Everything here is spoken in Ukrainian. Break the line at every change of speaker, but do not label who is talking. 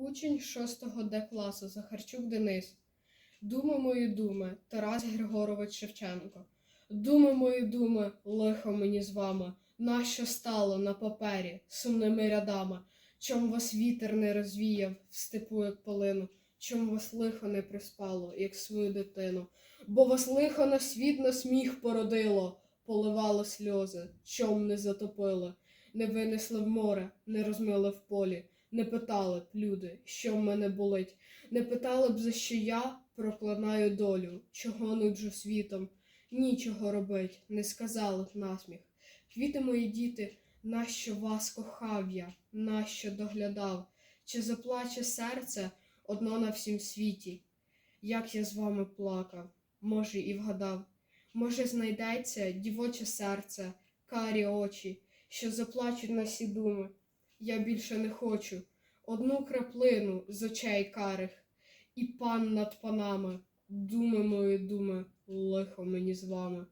Учень 6 Д класу Захарчук Денис. Думи мої думи, Тарас Григорович Шевченко. Думи мої думи, лихо мені з вами, нащо стало на папері сумними рядами, чом вас вітер не розвіяв в степу, як полину, чом вас лихо не приспало, як свою дитину, бо вас лихо на світ на сміх породило, поливало сльози, чом не затопило, не винесли в море, не розмили в полі. Не питали б люди, що в мене болить, не питали б, за що я проклинаю долю, чого нуджу світом, нічого робить, не сказали б насміх. Квіти мої діти, нащо вас кохав я, нащо доглядав, чи заплаче серце одно на всім світі, як я з вами плакав, може, і вгадав, може, знайдеться дівоче серце, карі очі, що заплачуть на сі думи. Я більше не хочу одну краплину з очей карих, і пан над панами, думи мої думи, лихо мені з вами.